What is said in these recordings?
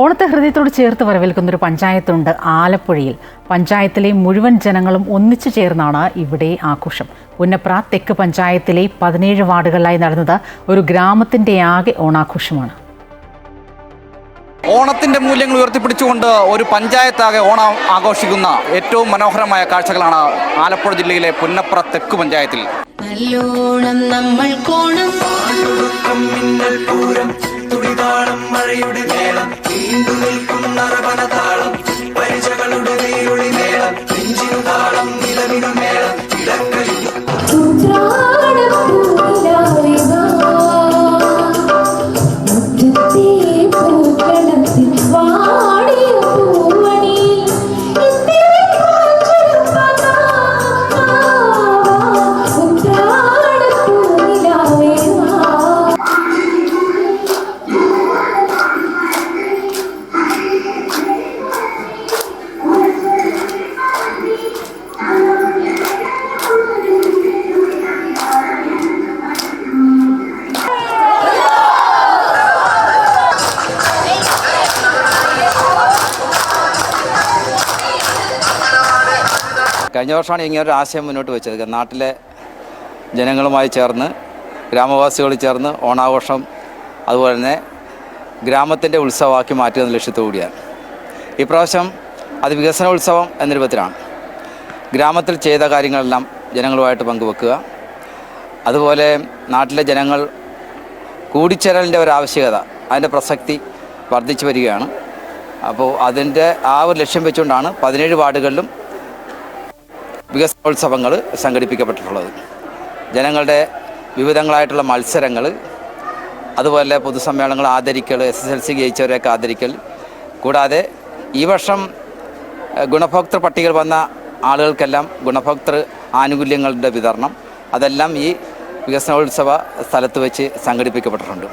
ഓണത്തെ ഹൃദയത്തോട് ചേർത്ത് വരവേൽക്കുന്ന ഒരു പഞ്ചായത്തുണ്ട് ആലപ്പുഴയിൽ. പഞ്ചായത്തിലെ മുഴുവൻ ജനങ്ങളും ഒന്നിച്ചു ചേർന്നാണ് ഇവിടെ ആഘോഷം. പുന്നപ്ര തെക്ക് പഞ്ചായത്തിലെ പതിനേഴ് വാർഡുകളിലായി നടന്നത് ഒരു ഗ്രാമത്തിന്റെ ആകെ ഓണാഘോഷമാണ്. ഓണത്തിന്റെ മൂല്യങ്ങൾ ഉയർത്തിപ്പിടിച്ചുകൊണ്ട് ഒരു പഞ്ചായത്താകെ ഓണം ആഘോഷിക്കുന്ന ഏറ്റവും മനോഹരമായ കാഴ്ചകളാണ് ആലപ്പുഴ ജില്ലയിലെ പുന്നപ്ര തെക്ക് പഞ്ചായത്തിൽ. നല്ലോണം നമ്മൾ കോണം. തുടിതാളം മഴയുടെ മേളം. നീണ്ടു നിൽക്കും നറവനതാളം പരിചകളുടെ നീരുളി മേളം. നെഞ്ചിനു താളം നിലവിനു മേളം. ഇടക്കഴി കഴിഞ്ഞ വർഷമാണ് ഇങ്ങനെ ഒരു ആശയം മുന്നോട്ട് വെച്ചത്. നാട്ടിലെ ജനങ്ങളുമായി ചേർന്ന് ഗ്രാമവാസികൾ ചേർന്ന് ഓണാഘോഷം അതുപോലെ തന്നെ ഗ്രാമത്തിന്റെ ഉത്സവമാക്കി മാറ്റുക എന്ന ലക്ഷ്യത്തോടു ഈ ഇപ്രാവശ്യം അത് വികസന ഉത്സവം എന്ന രൂപത്തിലാണ് ഗ്രാമത്തിൽ ചെയ്ത കാര്യങ്ങളെല്ലാം ജനങ്ങളുമായിട്ട് പങ്കുവെക്കുക. അതുപോലെ നാട്ടിലെ ജനങ്ങൾ കൂടിച്ചേരലിന്റെ ഒരു ആവശ്യകത അതിന്റെ പ്രസക്തി വർദ്ധിച്ചു വരികയാണ്. അപ്പോൾ അതിന്റെ ആ ഒരു ലക്ഷ്യം വെച്ചുകൊണ്ടാണ് പതിനേഴ് വാർഡുകളിലും വികസനോത്സവങ്ങൾ സംഘടിപ്പിക്കപ്പെട്ടിട്ടുള്ളത്. ജനങ്ങളുടെ വിവിധങ്ങളായിട്ടുള്ള മത്സരങ്ങൾ അതുപോലെ പൊതുസമ്മേളനങ്ങൾ ആദരിക്കൽ എസ് എസ് എൽ സി ജയിച്ചവരെയൊക്കെ ആദരിക്കൽ. കൂടാതെ ഈ വർഷം ഗുണഭോക്തൃ പട്ടികയിൽ വന്ന ആളുകൾക്കെല്ലാം ഗുണഭോക്തൃ ആനുകൂല്യങ്ങളുടെ വിതരണം. അതെല്ലാം ഈ വികസനോത്സവ സ്ഥലത്ത് വെച്ച് സംഘടിപ്പിക്കപ്പെട്ടിട്ടുണ്ട്.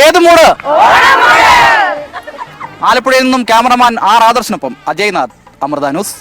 ഏത് മൂട്? ആലപ്പുഴയിൽ നിന്നും ക്യാമറമാൻ ആർ ആദർശനൊപ്പം അജയ്നാഥ് അമൃത ന്യൂസ്.